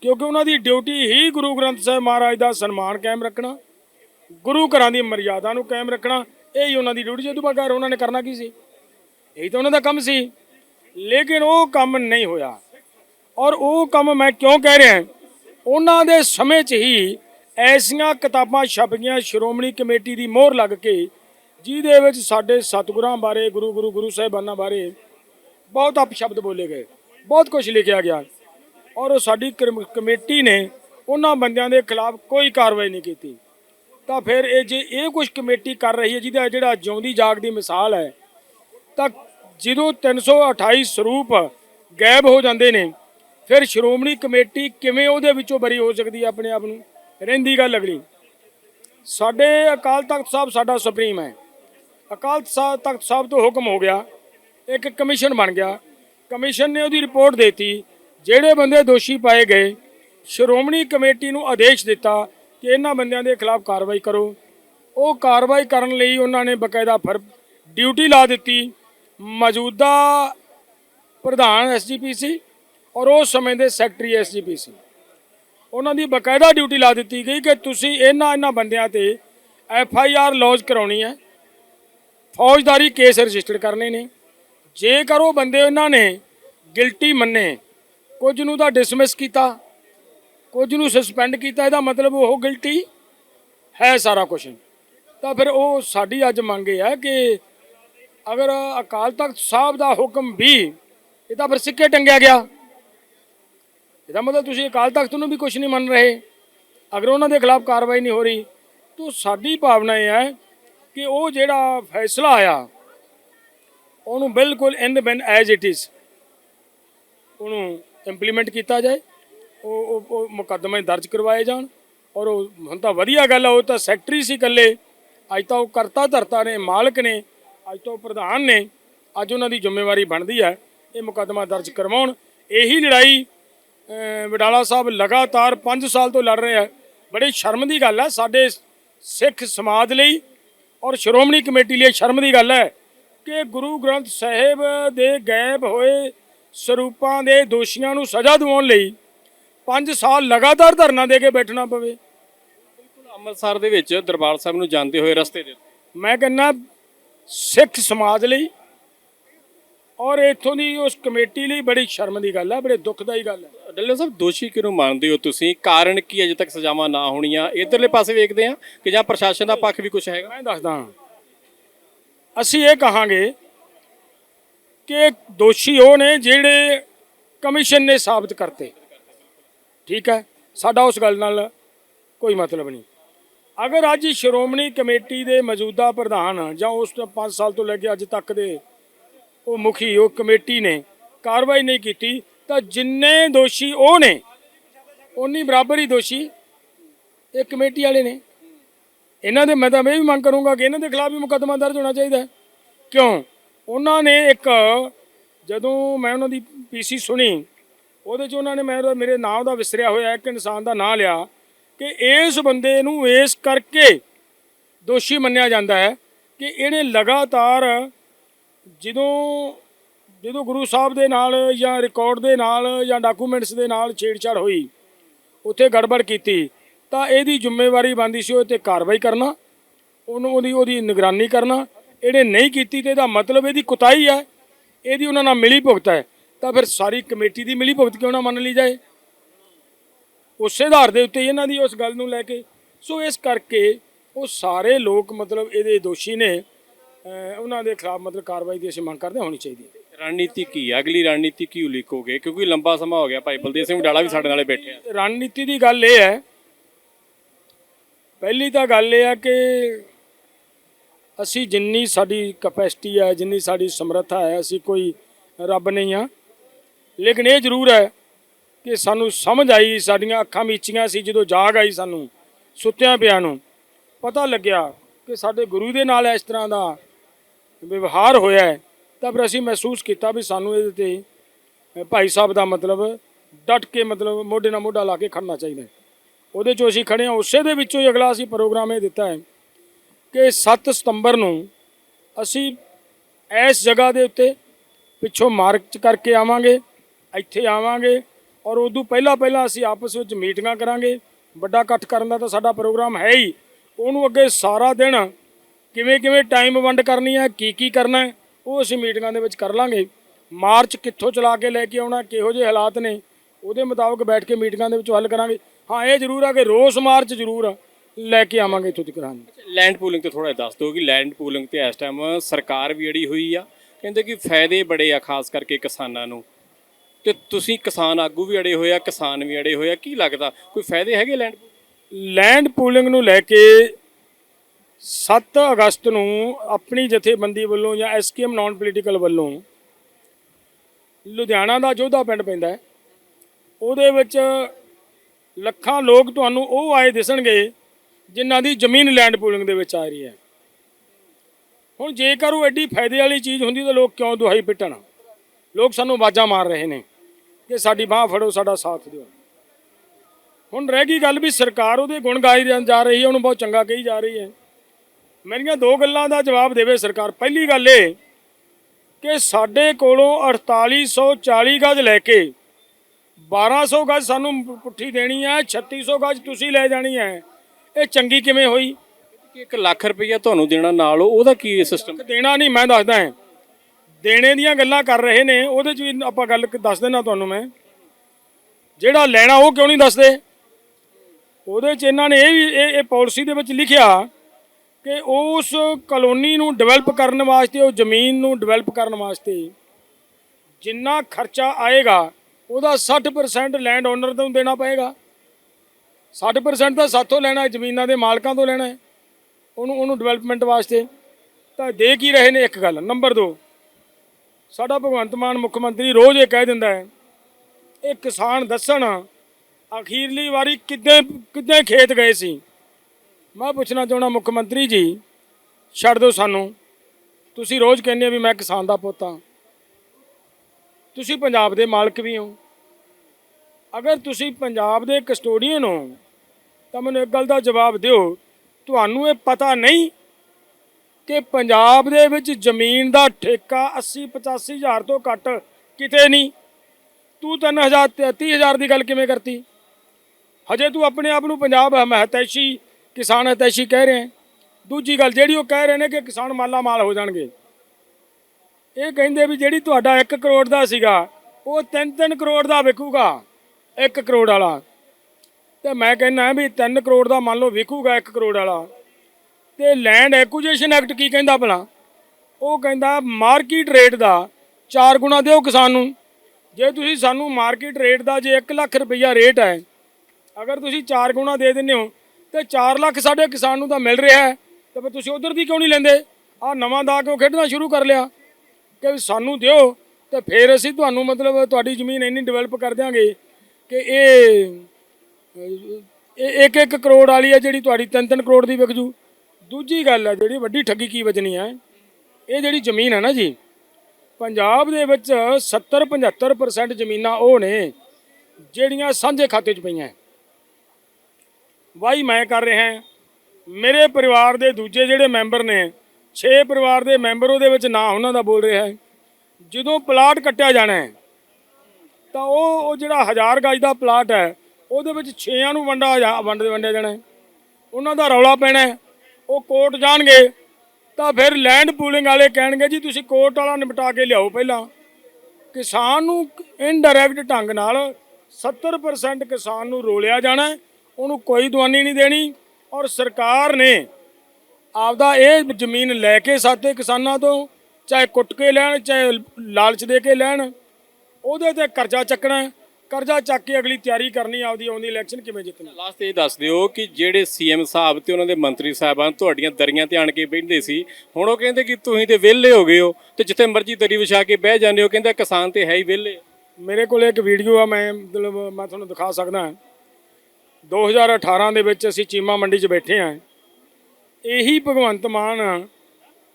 ਕਿਉਂਕਿ ਉਹਨਾਂ ਦੀ ਡਿਊਟੀ ਹੀ ਗੁਰੂ ਗ੍ਰੰਥ ਸਾਹਿਬ ਮਹਾਰਾਜ ਦਾ ਸਨਮਾਨ ਕਾਇਮ ਰੱਖਣਾ, ਗੁਰੂ ਘਰਾਂ ਦੀ ਮਰਿਆਦਾ ਨੂੰ ਕਾਇਮ ਰੱਖਣਾ, ਇਹ ਹੀ ਉਹਨਾਂ ਦੀ ਡਿਊਟੀ, ਜਦੋਂ ਬਗੈਰ ਉਹਨਾਂ ਨੇ ਕਰਨਾ ਕੀ ਸੀ? ਇਹੀ ਤਾਂ ਉਹਨਾਂ ਦਾ ਕੰਮ ਸੀ। ਲੇਕਿਨ ਉਹ ਕੰਮ ਨਹੀਂ ਹੋਇਆ। ਔਰ ਉਹ ਕੰਮ ਮੈਂ ਕਿਉਂ ਕਹਿ ਰਿਹਾ? ਉਹਨਾਂ ਦੇ ਸਮੇਂ 'ਚ ਹੀ ਐਸੀਆਂ ਕਿਤਾਬਾਂ ਛਪ ਗਈਆਂ ਸ਼੍ਰੋਮਣੀ ਕਮੇਟੀ ਦੀ ਮੋਹਰ ਲੱਗ ਕੇ, ਜਿਹਦੇ ਵਿੱਚ ਸਾਡੇ ਸਤਿਗੁਰਾਂ ਬਾਰੇ, ਗੁਰੂ ਗੁਰੂ ਗੁਰੂ ਸਾਹਿਬਾਨਾਂ ਬਾਰੇ ਬਹੁਤ ਅਪਸ਼ਬਦ ਬੋਲੇ ਗਏ, ਬਹੁਤ ਕੁਝ ਲਿਖਿਆ ਗਿਆ। ਔਰ ਉਹ ਸਾਡੀ ਕਰਮ- ਕਮੇਟੀ ਨੇ ਉਹਨਾਂ ਬੰਦਿਆਂ ਦੇ ਖਿਲਾਫ ਕੋਈ ਕਾਰਵਾਈ ਨਹੀਂ ਕੀਤੀ। ਤਾਂ ਫਿਰ ਇਹ ਜੇ ਇਹ ਕੁਝ ਕਮੇਟੀ ਕਰ ਰਹੀ ਹੈ, ਜਿਹਦਾ ਜਿਹੜਾ ਜਿਉਂਦੀ ਜਾਗਦੀ ਮਿਸਾਲ ਹੈ, ਤਾਂ ਜਦੋਂ 328 ਸਰੂਪ ਗਾਇਬ ਹੋ ਜਾਂਦੇ ਨੇ, ਫਿਰ ਸ਼੍ਰੋਮਣੀ ਕਮੇਟੀ ਕਿਵੇਂ ਉਹਦੇ ਵਿੱਚੋਂ ਬਰੀ ਹੋ ਸਕਦੀ ਹੈ ਆਪਣੇ ਆਪ ਨੂੰ? ਰਹਿੰਦੀ ਗੱਲ ਅਗਲੀ। ਸਾਡੇ ਅਕਾਲ ਤਖਤ ਸਾਹਿਬ ਸਾਡਾ ਸੁਪਰੀਮ ਹੈ। ਅਕਾਲ ਸਾ- ਤਖਤ ਸਾਹਿਬ ਤੋਂ ਹੁਕਮ ਹੋ ਗਿਆ, ਇੱਕ ਕਮਿਸ਼ਨ ਬਣ ਗਿਆ। ਕਮਿਸ਼ਨ ਨੇ ਉਹਦੀ ਰਿਪੋਰਟ ਦੇਤੀ। ਜਿਹੜੇ ਬੰਦੇ ਦੋਸ਼ੀ ਪਾਏ ਗਏ, ਸ਼੍ਰੋਮਣੀ ਕਮੇਟੀ ਨੂੰ ਆਦੇਸ਼ ਦਿੱਤਾ ਕਿ ਇਹਨਾਂ ਬੰਦਿਆਂ ਦੇ ਖਿਲਾਫ ਕਾਰਵਾਈ ਕਰੋ। ਉਹ ਕਾਰਵਾਈ ਕਰਨ ਲਈ ਉਹਨਾਂ ਨੇ ਬਕਾਇਦਾ ਫਰ, ਡਿਊਟੀ ਲਾ ਦਿੱਤੀ। ਮੌਜੂਦਾ ਪ੍ਰਧਾਨ ਐਸਜੀਪੀਸੀ ਔਰ ਉਸ ਸਮੇਂ ਦੇ ਸੈਕਟਰੀ ਐਸਜੀਪੀਸੀ ਉਹਨਾਂ ਦੀ ਬਕਾਇਦਾ ਡਿਊਟੀ ਲਾ ਦਿੱਤੀ ਗਈ ਕਿ ਤੁਸੀਂ ਇਹਨਾਂ ਇਹਨਾਂ ਬੰਦਿਆਂ ਤੇ ਐਫ ਆਈ ਆਰ ਲੌਜ ਕਰਾਉਣੀ ਹੈ। ਫੌਜਦਾਰੀ ਕੇਸ ਰਜਿਸਟਰ ਕਰਨੇ ਨੇ। ਜੇਕਰ ਉਹ ਬੰਦੇ ਉਹਨਾਂ ਨੇ ਗਿਲਟੀ ਮੰਨੇ ਕੁਝ ਨੂੰ ਤਾਂ ਡਿਸਮਿਸ ਕੀਤਾ, ਕੁਝ ਨੂੰ ਸਸਪੈਂਡ ਕੀਤਾ, ਇਹਦਾ ਮਤਲਬ ਉਹ ਗਿਲਟੀ ਹੈ ਸਾਰਾ ਕੁਝ ਤਾਂ ਫਿਰ ਉਹ ਸਾਡੀ ਅੱਜ ਮੰਗ ਇਹ ਹੈ ਕਿ ਅਗਰ ਅਕਾਲ ਤਖਤ ਸਾਹਿਬ ਦਾ ਹੁਕਮ ਵੀ ਇਹ ਤਾਂ ਫਿਰ ਸਿੱਕੇ ਟੰਗਿਆ ਗਿਆ। ਇਹਦਾ ਮਤਲਬ ਤੁਸੀਂ ਅਕਾਲ ਤਖਤ ਨੂੰ ਵੀ ਕੁਝ ਨਹੀਂ ਮੰਨ ਰਹੇ। ਅਗਰ ਉਹਨਾਂ ਦੇ ਖਿਲਾਫ ਕਾਰਵਾਈ ਨਹੀਂ ਹੋ ਰਹੀ, ਤਾਂ ਸਾਡੀ ਭਾਵਨਾ ਇਹ ਹੈ ਕਿ ਉਹ ਜਿਹੜਾ ਫੈਸਲਾ ਆਇਆ, ਉਹਨੂੰ ਬਿਲਕੁਲ in ban as it is ਉਹਨੂੰ ਇੰਪਲੀਮੈਂਟ ਕੀਤਾ ਜਾਏ ਉਹ ਉਹ- ਮੁਕੱਦਮੇ ਦਰਜ ਕਰਵਾਏ ਜਾਣ। ਔਰ ਉਹ ਹੁਣ ਤਾਂ ਵਧੀਆ ਗੱਲ ਆ ਉਹ ਤਾਂ ਸੈਕਟਰੀ ਸੀ ਇਕੱਲੇ। ਅੱਜ ਤਾਂ ਉਹ ਕਰਤਾ ਧਰਤਾ ਨੇ ਮਾਲਕ ਨੇ ਅੱਜ ਤਾਂ ਉਹ ਪ੍ਰਧਾਨ ਨੇ ਅੱਜ ਉਹਨਾਂ ਦੀ ਜ਼ਿੰਮੇਵਾਰੀ ਬਣਦੀ ਹੈ ਇਹ ਮੁਕੱਦਮਾ ਦਰਜ ਕਰਵਾਉਣ। ਇਹੀ ਲੜਾਈ ਅਹ, ਵਡਾਲਾ ਸਾਹਿਬ ਲਗਾਤਾਰ 5 ਸਾਲ ਤੋਂ ਲੜ ਰਹੇ ਆ। ਬੜੀ ਸ਼ਰਮ ਦੀ ਗੱਲ ਹੈ ਸਾਡੇ ਸਿੱਖ ਸਮਾਜ ਲਈ ਔਰ ਸ਼੍ਰੋਮਣੀ ਕਮੇਟੀ ਲਈ ਸ਼ਰਮ ਦੀ ਗੱਲ ਹੈ ਕਿ ਗੁਰੂ ਗ੍ਰੰਥ ਸਾਹਿਬ ਦੇ ਗਾਇਬ ਹੋਏ ਸਰੂਪਾਂ ਦੇ ਦੋਸ਼ੀਆਂ ਨੂੰ ਸਜ਼ਾ ਦਿਵਾਉਣ ਲਈ 5 ਸਾਲ ਲਗਾਤਾਰ ਧਰਨਾ ਦੇ ਕੇ ਬੈਠਣਾ ਪਵੇ। ਅੰਮ੍ਰਿਤਸਰ ਦੇ ਵਿੱਚ ਦਰਬਾਰ ਸਾਹਿਬ ਨੂੰ ਜਾਂਦੇ ਹੋਏ ਰਸਤੇ ਦੇ ਮੈਂ ਕਹਿੰਦਾ ਸਿੱਖ ਸਮਾਜ ਲਈ ਔਰ ਇੱਥੋਂ ਦੀ ਉਸ ਕਮੇਟੀ ਲਈ ਬੜੀ ਸ਼ਰਮ ਦੀ ਗੱਲ ਹੈ ਬੜੇ ਦੁੱਖਦਾਈ ਗੱਲ ਹੈ ਡੱਲੇ ਸਾਹਿਬ ਦੋਸ਼ੀ ਕਿਹਨੂੰ ਮੰਨਦੇ ਹੋ ਤੁਸੀਂ? ਕਾਰਨ ਕੀ ਅਜੇ ਤੱਕ ਸਜ਼ਾਵਾਂ ਨਾ ਹੋਣੀਆਂ? ਇਧਰਲੇ ਪਾਸੇ ਵੇਖਦੇ ਆ ਕਿ ਜਾਂ ਪ੍ਰਸ਼ਾਸਨ ਦਾ ਪੱਖ ਵੀ ਕੁਝ ਹੈਗਾ? ਮੈਂ ਦੱਸਦਾ ਅਸੀਂ ਇਹ ਕਹਾਂਗੇ ਕਿ ਦੋਸ਼ੀ ਉਹ ਨੇ ਜਿਹੜੇ ਕਮਿਸ਼ਨ ਨੇ ਸਾਬਤ ਕਰਤੇ। ਠੀਕ ਹੈ? ਸਾਡਾ ਉਸ ਗੱਲ ਨਾਲ ਕੋਈ ਮਤਲਬ ਨਹੀਂ। ਅਗਰ ਅੱਜ ਸ਼੍ਰੋਮਣੀ ਕਮੇਟੀ ਦੇ ਮੌਜੂਦਾ ਪ੍ਰਧਾਨ ਜਾਂ ਉਸ ਤੋਂ 5 ਸਾਲ ਤੋਂ ਲੈ ਕੇ ਅੱਜ ਤੱਕ ਦੇ ਉਹ ਮੁਖੀ, ਉਹ ਕਮੇਟੀ ਨੇ ਕਾਰਵਾਈ ਨਹੀਂ ਕੀਤੀ, ਤਾਂ ਜਿੰਨੇ ਦੋਸ਼ੀ ਉਹ ਨੇ ਉਨੀ ਬਰਾਬਰ ਹੀ ਦੋਸ਼ੀ ਇਹ ਕਮੇਟੀ ਵਾਲੇ ਨੇ। ਇਹਨਾਂ ਦੇ ਮੈਂ ਤਾਂ ਇਹ ਵੀ ਮੰਗ ਕਰੂੰਗਾ ਕਿ ਇਹਨਾਂ ਦੇ ਖਿਲਾਫ ਵੀ ਮੁਕੱਦਮਾ ਦਰਜ ਹੋਣਾ ਚਾਹੀਦਾ ਕਿਉਂ? ਉਹਨਾਂ ਨੇ ਇੱਕ, ਜਦੋਂ ਮੈਂ ਉਹਨਾਂ ਦੀ ਪੀਸੀ ਸੁਣੀ, ਉਹਦੇ 'ਚ ਉਹਨਾਂ ਨੇ ਮੈਂ ਮੇਰੇ ਨਾਮ ਦਾ ਵਿਸਰਿਆ ਹੋਇਆ, ਇੱਕ ਇਨਸਾਨ ਦਾ ਨਾਂ ਲਿਆ ਕਿ ਇਸ ਬੰਦੇ ਨੂੰ ਇਸ ਕਰਕੇ ਦੋਸ਼ੀ ਮੰਨਿਆ ਜਾਂਦਾ ਹੈ ਕਿ ਇਹਨੇ ਲਗਾਤਾਰ ਜਦੋਂ ਜਦੋਂ ਗੁਰੂ ਸਾਹਿਬ ਦੇ ਨਾਲ ਜਾਂ ਰਿਕਾਰਡ ਦੇ ਨਾਲ ਜਾਂ ਡਾਕੂਮੈਂਟਸ ਦੇ ਨਾਲ ਛੇੜਛਾੜ ਹੋਈ, ਉੱਥੇ ਗੜਬੜ ਕੀਤੀ, ਤਾਂ ਇਹਦੀ ਜ਼ਿੰਮੇਵਾਰੀ ਬਣਦੀ ਸੀ ਉਹ ਤੇ ਕਾਰਵਾਈ ਕਰਨਾ, ਉਹਨੂੰ ਉਹਦੀ ਉਹਦੀ ਨਿਗਰਾਨੀ ਕਰਨਾ ਇਹਨੇ ਨਹੀਂ ਕੀਤੀ ਤੇ ਇਹਦਾ ਮਤਲਬ ਇਹਦੀ ਕੁਤਾਈ ਹੈ ਇਹਦੀ ਉਹਨਾਂ ਨਾਲ ਮਿਲੀ ਭੁਗਤ ਹੈ। ਤਾਂ ਫਿਰ ਸਾਰੀ ਕਮੇਟੀ ਦੀ ਮਿਲੀ ਭੁਗਤ ਕਿਉਂ ਨਾ ਮੰਨ ਲਈ ਜਾਏ? ਉਸੇ ਆਧਾਰ ਦੇ ਉੱਤੇ ਇਹਨਾਂ ਦੀ ਉਸ ਗੱਲ ਨੂੰ ਲੈ ਕੇ। ਸੋ ਇਸ ਕਰਕੇ ਉਹ ਸਾਰੇ ਲੋਕ ਮਤਲਬ ਇਹਦੇ ਦੋਸ਼ੀ ਨੇ ਉਹਨਾਂ ਦੇ ਖਿਲਾਫ ਮਤਲਬ ਕਾਰਵਾਈ ਦੀ ਅਸੀਂ ਮੰਗ ਕਰਦੇ ਹੋਣੀ ਚਾਹੀਦੀ ਹੈ। ਰਣਨੀਤੀ ਕੀ ਹੈ? ਅਗਲੀ ਰਣਨੀਤੀ ਕੀ ਉਲੀਕੋਗੇ? ਕਿਉਂਕਿ ਲੰਬਾ ਸਮਾਂ ਹੋ ਗਿਆ ਭਾਈ ਬਲਦੇਵ ਸਿੰਘ ਵਡਾਲਾ ਵੀ ਸਾਡੇ ਨਾਲੇ ਬੈਠੇ ਆ। ਰਣਨੀਤੀ ਦੀ ਗੱਲ ਇਹ ਹੈ। ਪਹਿਲੀ ਤਾਂ ਗੱਲ ਇਹ ਹੈ ਕਿ ਅਸੀਂ ਜਿੰਨੀ ਸਾਡੀ ਕਪੈਸਿਟੀ ਹੈ, ਜਿੰਨੀ ਸਾਡੀ ਸਮਰੱਥਾ ਹੈ, ਅਸੀਂ ਕੋਈ ਰੱਬ ਨਹੀਂ ਆ ਲੇਕਿਨ ਇਹ ਜ਼ਰੂਰ ਹੈ ਕਿ ਸਾਨੂੰ ਸਮਝ ਆਈ, ਸਾਡੀਆਂ ਅੱਖਾਂ ਮੀਚੀਆਂ ਸੀ ਜਦੋਂ ਜਾਗ ਆਈ ਸਾਨੂੰ, ਸੁੱਤਿਆਂ ਪਿਆਂ ਨੂੰ। ਪਤਾ ਲੱਗਿਆ ਕਿ ਸਾਡੇ ਗੁਰੂ ਦੇ ਨਾਲ ਇਸ ਤਰ੍ਹਾਂ ਦਾ ਵਿਵਹਾਰ ਹੋਇਆ ਹੈ। ਤਾਂ ਫਿਰ ਅਸੀਂ ਮਹਿਸੂਸ ਕੀਤਾ ਵੀ ਸਾਨੂੰ ਇਹਦੇ ਤੇ ਭਾਈ ਸਾਹਿਬ ਦਾ ਮਤਲਬ ਡਟ ਕੇ ਮਤਲਬ ਮੋਢੇ ਨਾਲ ਮੋਢਾ ਲਾ ਕੇ ਖੜਨਾ ਚਾਹੀਦਾ ਉਹਦੇ ਚੋਂ ਅਸੀਂ ਖੜੇ ਹਾਂ, ਉਸੇ ਦੇ ਵਿੱਚੋਂ ਹੀ ਅਗਲਾ ਅਸੀਂ ਪ੍ਰੋਗਰਾਮ ਇਹ ਦਿੱਤਾ ਹੈ ਕਿ 7 ਸਤੰਬਰ ਨੂੰ ਅਸੀਂ ਇਸ ਜਗ੍ਹਾ ਦੇ ਉੱਤੇ ਪਿੱਛੋਂ ਮਾਰਚ ਕਰਕੇ ਆਵਾਂਗੇ, ਇੱਥੇ ਆਵਾਂਗੇ ਔਰ ਉਦੋਂ ਪਹਿਲਾਂ ਪਹਿਲਾਂ ਅਸੀਂ ਆਪਸ ਵਿੱਚ ਮੀਟਿੰਗਾਂ ਕਰਾਂਗੇ। ਵੱਡਾ ਇਕੱਠ ਕਰਨ ਦਾ ਤਾਂ ਸਾਡਾ ਪ੍ਰੋਗਰਾਮ ਹੈ ਹੀ। ਉਹਨੂੰ ਅੱਗੇ ਸਾਰਾ ਦਿਨ ਕਿਵੇਂ ਕਿਵੇਂ ਟਾਈਮ ਵੰਡ ਕਰਨੀ ਹੈ, ਕੀ ਕੀ ਕਰਨਾ ਉਹ ਅਸੀਂ ਮੀਟਿੰਗਾਂ ਦੇ ਵਿੱਚ ਕਰ ਲਾਂਗੇ। ਮਾਰਚ ਕਿੱਥੋਂ ਚਲਾ ਕੇ ਲੈ ਕੇ ਆਉਣਾ, ਕਿਹੋ ਜਿਹੇ ਹਾਲਾਤ ਨੇ, ਉਹਦੇ ਮੁਤਾਬਕ ਬੈਠ ਕੇ ਮੀਟਿੰਗਾਂ ਦੇ ਵਿੱਚ ਹੱਲ ਕਰਾਂਗੇ। ਹਾਂ, ਇਹ ਜ਼ਰੂਰ ਆ ਕਿ ਰੋਸ ਮਾਰਚ ਜ਼ਰੂਰ ਲੈ ਕੇ ਆਵਾਂਗੇ ਇੱਥੋਂ ਤੱਕ ਹਾਂਜੀ ਲੈਂਡ ਪੂਲਿੰਗ ਤੇ ਥੋੜਾ ਦੱਸ ਦਿਓ ਕਿ ਲੈਂਡ ਪੂਲਿੰਗ ਤੇ ਇਸ ਟਾਈਮ ਸਰਕਾਰ ਵੀ ਅੜੀ ਹੋਈ ਆ ਕਹਿੰਦੇ ਕਿ ਫਾਇਦੇ ਬੜੇ ਆ ਖਾਸ ਕਰਕੇ ਕਿਸਾਨਾਂ ਨੂੰ। ਤੇ ਤੁਸੀਂ ਕਿਸਾਨ ਆਗੂ ਵੀ ਅੜੇ ਹੋਏ ਆ ਕਿਸਾਨ ਵੀ ਅੜੇ ਹੋਏ ਆ ਕੀ ਲੱਗਦਾ? ਕੋਈ ਫਾਇਦੇ ਹੈਗੇ ਲੈਂਡ ਲੈਂਡ ਪੂਲਿੰਗ ਨੂੰ ਲੈ ਕੇ 7 ਅਗਸਤ ਨੂੰ ਆਪਣੀ ਜਥੇਬੰਦੀ ਵੱਲੋਂ ਜਾਂ ਐਸਕੇਐਮ ਨਾਨ ਪੋਲੀਟੀਕਲ ਵੱਲੋਂ ਲੁਧਿਆਣਾ ਦਾ ਜੋਧਾ ਪਿੰਡ ਪੈਂਦਾ ਉਹਦੇ ਵਿੱਚ ਲੱਖਾਂ ਲੋਕ ਤੁਹਾਨੂੰ ਉਹ ਆਏ ਦਿਸਣਗੇ ਜਿਨ੍ਹਾਂ ਦੀ ਜ਼ਮੀਨ ਲੈਂਡ ਪੂਲਿੰਗ ਦੇ ਵਿੱਚ ਆ ਰਹੀ ਹੈ। ਹੁਣ ਜੇਕਰ ਉਹ ਐਡੀ ਫਾਇਦੇ ਵਾਲੀ ਚੀਜ਼ ਹੁੰਦੀ ਤਾਂ ਲੋਕ ਕਿਉਂ ਦੁਹਾਈ ਪਿੱਟਣ? ਲੋਕ ਸਾਨੂੰ ਆਵਾਜ਼ਾਂ ਮਾਰ ਰਹੇ ਨੇ ਕਿ ਸਾਡੀ ਬਾਹ ਫੜੋ, ਸਾਡਾ ਸਾਥ ਦਿਓ। ਹੁਣ ਰਹਿ ਗਈ ਗੱਲ ਵੀ ਸਰਕਾਰ ਉਹਦੇ ਗੁਣ ਗਾਈ ਜਾ ਰਹੀ ਹੈ, ਉਹਨੂੰ ਬਹੁਤ ਚੰਗਾ ਕਹੀ ਜਾ ਰਹੀ ਹੈ। ਮੇਰੀਆਂ ਦੋ ਗੱਲਾਂ ਦਾ ਜਵਾਬ ਦੇਵੇ ਸਰਕਾਰ। ਪਹਿਲੀ ਗੱਲ ਇਹ ਕਿ ਸਾਡੇ ਕੋਲੋਂ 4840 ਗਜ ਲੈ ਕੇ 1200 ਗਜ ਸਾਨੂੰ ਪੁੱਠੀ ਦੇਣੀ ਹੈ 3600 ਗਜ ਤੁਸੀਂ ਲੈ ਜਾਣੀ ਹੈ। ਇਹ ਚੰਗੀ ਕਿਵੇਂ ਹੋਈ? ਕਿ 1 ਲੱਖ ਰੁਪਈਆ ਤੁਹਾਨੂੰ ਦੇਣਾ ਨਾਲ ਉਹਦਾ ਕੀ ਸਿਸਟਮ ਦੇਣਾ ਨਹੀਂ ਮੈਂ ਦੱਸਦਾ ਹਾਂ। ਦੇਣੇ ਦੀਆਂ ਗੱਲਾਂ ਕਰ ਰਹੇ ਨੇ ਉਹਦੇ 'ਚ ਵੀ ਆਪਾਂ ਗੱਲ ਦੱਸ ਦੇਣਾ ਤੁਹਾਨੂੰ ਮੈਂ। ਜਿਹੜਾ ਲੈਣਾ ਉਹ ਕਿਉਂ ਨਹੀਂ ਦੱਸਦੇ? ਉਹਦੇ 'ਚ ਇਹਨਾਂ ਨੇ ਇਹ ਵੀ ਇਹ ਇਹ ਪਾਲਿਸੀ ਦੇ ਵਿੱਚ ਲਿਖਿਆ ਕਿ ਉਸ ਕਲੋਨੀ ਨੂੰ ਡਿਵੈਲਪ ਕਰਨ ਵਾਸਤੇ ਉਹ ਜ਼ਮੀਨ ਨੂੰ ਡਿਵੈਲਪ ਕਰਨ ਵਾਸਤੇ ਜਿੰਨਾ ਖਰਚਾ ਆਏਗਾ ਉਹਦਾ 60% ਲੈਂਡ ਓਨਰ ਨੂੰ ਦੇਣਾ ਪਏਗਾ। 60% ਤਾਂ ਸਾਥੋਂ ਲੈਣਾ ਹੈ, ਜ਼ਮੀਨਾਂ ਦੇ ਮਾਲਕਾਂ ਤੋਂ ਲੈਣਾ ਹੈ। ਉਹਨੂੰ ਉਹਨੂੰ ਡਿਵੈਲਪਮੈਂਟ ਵਾਸਤੇ। ਤਾਂ ਦੇ ਕੀ ਰਹੇ ਨੇ ਇੱਕ ਗੱਲ ਨੰਬਰ 2 ਸਾਡਾ ਭਗਵੰਤ ਮਾਨ ਮੁੱਖ ਮੰਤਰੀ ਰੋਜ਼ ਇਹ ਕਹਿ ਦਿੰਦਾ ਹੈ ਇਹ ਕਿਸਾਨ ਦੱਸਣ ਅਖੀਰਲੀ ਵਾਰੀ ਕਿੱਦਾਂ ਕਿੱਦਾਂ ਖੇਤ ਗਏ ਸੀ? ਮੈਂ ਪੁੱਛਣਾ ਚਾਹਣਾ ਮੁੱਖ ਮੰਤਰੀ ਜੀ ਛੱਡ ਦਿਓ ਸਾਨੂੰ। ਤੁਸੀਂ ਰੋਜ਼ ਕਹਿੰਦੇ ਵੀ ਮੈਂ ਕਿਸਾਨ ਦਾ ਪੁੱਤ ਹਾਂ। ਤੁਸੀਂ ਪੰਜਾਬ ਦੇ ਮਾਲਕ ਵੀ ਹੋ। ਅਗਰ ਤੁਸੀਂ ਪੰਜਾਬ ਦੇ ਕਸਟੋਡੀਅਨ ਹੋ ਤਾਂ ਮੈਨੂੰ ਇੱਕ ਗੱਲ ਦਾ ਜਵਾਬ ਦਿਓ। ਤੁਹਾਨੂੰ ਇਹ ਪਤਾ ਨਹੀਂ ਕਿ ਪੰਜਾਬ ਦੇ ਵਿੱਚ ਜ਼ਮੀਨ ਦਾ ਠੇਕਾ 80 85 ਹਜ਼ਾਰ ਤੋਂ ਘੱਟ ਕਿਤੇ ਨਹੀਂ। ਤੂੰ 3000 30000 ਦੀ ਗੱਲ ਕਿਵੇਂ ਕਰਤੀ? ਹਜੇ ਤੂੰ ਆਪਣੇ ਆਪ ਨੂੰ ਪੰਜਾਬ ਮਹਤੈਸ਼ੀ ਕਿਸਾਨ ਹਤੈਸ਼ੀ ਕਹਿ ਰਹੇ ਹੈ। ਦੂਜੀ ਗੱਲ ਜਿਹੜੀ ਉਹ ਕਹਿ ਰਹੇ ਨੇ ਕਿ ਕਿਸਾਨ ਮਾਲਾ ਮਾਲ ਹੋ ਜਾਣਗੇ। ਇਹ ਕਹਿੰਦੇ ਵੀ ਜਿਹੜੀ ਤੁਹਾਡਾ 1 ਕਰੋੜ ਦਾ ਸੀਗਾ, ਉਹ 3-3 ਕਰੋੜ ਦਾ ਵਿਕੂਗਾ 1 ਕਰੋੜ ਵਾਲਾ। ਤੇ ਮੈਂ ਕਹਿੰਦਾ ਵੀ 3 ਕਰੋੜ ਦਾ ਮੰਨ ਲਓ ਵਿਕੂਗਾ 1 ਕਰੋੜ ਵਾਲਾ। ਤੇ ਲੈਂਡ ਐਕੂਜੀਸ਼ਨ ਐਕਟ ਕੀ ਕਹਿੰਦਾ ਭਲਾ? ਉਹ ਕਹਿੰਦਾ ਮਾਰਕੀਟ ਰੇਟ ਦਾ 4 ਗੁਣਾ ਦਿਓ ਕਿਸਾਨ ਨੂੰ। ਜੇ ਤੁਸੀਂ ਸਾਨੂੰ ਮਾਰਕੀਟ ਰੇਟ ਦਾ ਜੇ 1 ਲੱਖ ਰੁਪਈਆ ਰੇਟ ਹੈ, ਅਗਰ ਤੁਸੀਂ 4 ਗੁਣਾ ਦੇ ਦਿੰਦੇ ਹੋ, ਤੇ 4 ਲੱਖ ਸਾਡੇ ਕਿਸਾਨ ਨੂੰ ਤਾਂ ਮਿਲ ਰਿਹਾ ਹੈ, ਤੇ ਫਿਰ ਤੁਸੀਂ ਉਧਰ ਦੀ ਕਿਉਂ ਨਹੀਂ ਲੈਂਦੇ? ਆ ਨਵਾਂ ਦਾ ਕਿਉਂ ਖੇਡਣਾ ਸ਼ੁਰੂ ਕਰ ਲਿਆ? ਕਿ ਵੀ ਸਾਨੂੰ ਦਿਓ, ਤੇ ਫਿਰ ਅਸੀਂ ਤੁਹਾਨੂੰ ਮਤਲਬ ਤੁਹਾਡੀ ਜ਼ਮੀਨ ਇੰਨੀ ਡਿਵੈਲਪ ਕਰ ਦਿਆਂਗੇ ਕਿ ਇਹ ਇਹ ਇੱਕ ਇੱਕ ਕਰੋੜ ਵਾਲੀ ਹੈ ਜਿਹੜੀ ਤੁਹਾਡੀ ਤਿੰਨ ਤਿੰਨ ਕਰੋੜ ਦੀ ਵਿਕ ਜੂ। ਦੂਜੀ ਗੱਲ ਹੈ ਜਿਹੜੀ ਵੱਡੀ ਠੱਗੀ ਕੀ ਵਜਣੀ ਹੈ ਇਹ ਜਿਹੜੀ ਜ਼ਮੀਨ ਹੈ ਨਾ ਜੀ, ਪੰਜਾਬ ਦੇ ਵਿੱਚ 70 75% ਜ਼ਮੀਨਾਂ ਉਹ ਨੇ ਜਿਹੜੀਆਂ ਸਾਂਝੇ ਖਾਤੇ 'ਚ ਪਈਆਂ। ਹੈ। ਵਾਹੀ ਮੈਂ ਕਰ ਰਿਹਾ। ਮੇਰੇ ਪਰਿਵਾਰ ਦੇ ਦੂਜੇ ਜਿਹੜੇ ਮੈਂਬਰ ਨੇ 6 ਪਰਿਵਾਰ ਦੇ ਮੈਂਬਰ ਉਹਦੇ ਵਿੱਚ ਨਾਂ ਉਹਨਾਂ ਦਾ ਬੋਲ ਰਿਹਾ ਹੈ। ਜਦੋਂ ਪਲਾਟ ਕੱਟਿਆ ਜਾਣਾ ਹੈ, ਤਾਂ ਉਹ ਉਹ ਜਿਹੜਾ ਹਜ਼ਾਰ ਗਜ ਦਾ ਪਲਾਟ ਹੈ ਉਹਦੇ ਵਿੱਚ 6ਾਂ ਨੂੰ ਵੰਡਾ ਜਾ, ਵੰਡ ਵੰਡਿਆ ਜਾਣਾ ਉਹਨਾਂ ਦਾ ਰੌਲਾ ਪੈਣਾ ਉਹ ਕੋਰਟ ਜਾਣਗੇ, ਤਾਂ ਫਿਰ ਲੈਂਡ ਪੂਲਿੰਗ ਵਾਲੇ ਕਹਿਣਗੇ, ਜੀ, ਤੁਸੀਂ ਕੋਰਟ ਵਾਲਾ ਨਿਪਟਾ ਕੇ ਲਿਆਓ ਪਹਿਲਾਂ। ਕਿਸਾਨ ਨੂੰ ਇਨਡਾਇਰੈਕਟ ਢੰਗ ਨਾਲ 70% ਕਿਸਾਨ ਨੂੰ ਰੋਲਿਆ ਜਾਣਾ ਉਹਨੂੰ ਕੋਈ ਦਵਾਨੀ ਨਹੀਂ ਦੇਣੀ ਔਰ ਸਰਕਾਰ ਨੇ ਆਪਦਾ ਇਹ ਜ਼ਮੀਨ ਲੈ ਕੇ ਸਾਤੇ ਕਿਸਾਨਾਂ ਤੋਂ, ਚਾਹੇ ਕੁੱਟ ਕੇ ਲੈਣ, ਚਾਹੇ ਲਾਲਚ ਦੇ ਕੇ ਲੈਣ, ਉਹਦੇ ਤੇ ਕਰਜ਼ਾ ਚੱਕਣਾ ਕਰਜ਼ਾ ਚੱਕ ਕੇ ਅਗਲੀ ਤਿਆਰੀ ਕਰਨੀ ਆਪਦੀ ਆਉਂਦੀ ਇਲੈਕਸ਼ਨ ਕਿਵੇਂ ਜਿੱਤਣੀ? ਲਾਸਟ ਇਹ ਦੱਸ ਦਿਓ ਕਿ ਜਿਹੜੇ ਸੀਐਮ ਸਾਹਿਬ ਤੇ ਉਹਨਾਂ ਦੇ ਮੰਤਰੀ ਸਾਹਿਬਾਨ ਤੁਹਾਡੀਆਂ ਦਰੀਆਂ ਤੇ ਆਣ ਕੇ ਬੈਠਦੇ ਸੀ ਹੁਣ ਉਹ ਕਹਿੰਦੇ ਕਿ ਤੁਸੀਂ ਤੇ ਵਿਹਲੇ ਹੋ ਗਏ ਹੋ ਤੇ ਜਿੱਥੇ ਮਰਜ਼ੀ ਦਰੀ ਵਿਛਾ ਕੇ ਬਹਿ ਜਾਂਦੇ ਹੋ ਕਹਿੰਦਾ ਕਿਸਾਨ ਤੇ ਹੈ ਹੀ ਵਿਹਲੇ। ਮੇਰੇ ਕੋਲ ਇੱਕ ਵੀਡੀਓ ਆ ਮੈਂ ਮਤਲਬ ਮੈਂ ਤੁਹਾਨੂੰ ਦਿਖਾ ਸਕਦਾ 2018 ਦੇ ਵਿੱਚ ਅਸੀਂ ਚੀਮਾ ਮੰਡੀ 'ਚ ਬੈਠੇ ਆ ਇਹੀ ਭਗਵੰਤ ਮਾਨ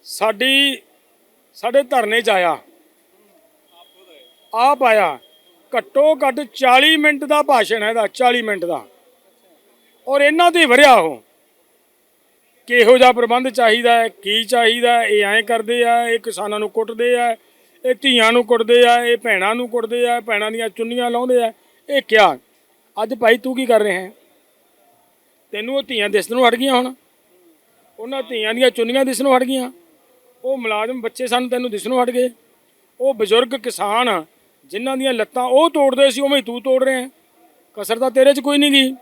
ਸਾਡੀ ਸਾਡੇ ਧਰਨੇ 'ਚ ਆਇਆ। ਆਪ ਆਇਆ। ਘੱਟੋ ਘੱਟ 40 ਮਿੰਟ ਦਾ ਭਾਸ਼ਣ ਹੈ ਇਹਦਾ 40 ਮਿੰਟ ਦਾ। ਔਰ ਇਹਨਾਂ ਤੇ ਵਰਿਆ ਉਹ ਕਿਹੋ ਜਿਹਾ ਪ੍ਰਬੰਧ ਚਾਹੀਦਾ ਹੈ, ਕੀ ਚਾਹੀਦਾ ਇਹ ਐਂ ਕਰਦੇ ਆ, ਇਹ ਕਿਸਾਨਾਂ ਨੂੰ ਕੁੱਟਦੇ ਆ, ਇਹ ਧੀਆਂ ਨੂੰ ਕੁੱਟਦੇ ਆ, ਇਹ ਭੈਣਾਂ ਨੂੰ ਕੁੱਟਦੇ ਆ, ਭੈਣਾਂ ਦੀਆਂ ਚੁੰਨੀਆਂ ਲਾਉਂਦੇ ਆ। ਇਹ ਕਿਆ? ਅੱਜ ਭਾਈ ਤੂੰ ਕੀ ਕਰ ਰਿਹਾ ਹੈ? ਤੈਨੂੰ ਉਹ ਧੀਆਂ ਦਿਸਣ ਨੂੰ ਹਟ ਗਈਆਂ ਹੁਣ। ਉਹਨਾਂ ਧੀਆਂ ਦੀਆਂ ਚੁੰਨੀਆਂ ਦਿਸਣੋਂ ਹਟ ਗਈਆਂ। ਉਹ ਮੁਲਾਜ਼ਮ ਬੱਚੇ ਸਾਨੂੰ, ਤੈਨੂੰ ਦਿਸਣੋਂ ਹਟ ਗਏ। ਉਹ ਬਜ਼ੁਰਗ ਕਿਸਾਨ ਜਿਨ੍ਹਾਂ ਦੀਆਂ ਲੱਤਾਂ ਉਹ ਤੋੜਦੇ ਸੀ, ਉਵੇਂ ਤੂੰ ਤੋੜ ਰਿਹਾ ਕਸਰ ਤਾਂ ਤੇਰੇ 'ਚ ਕੋਈ ਨਹੀਂ ਗਈ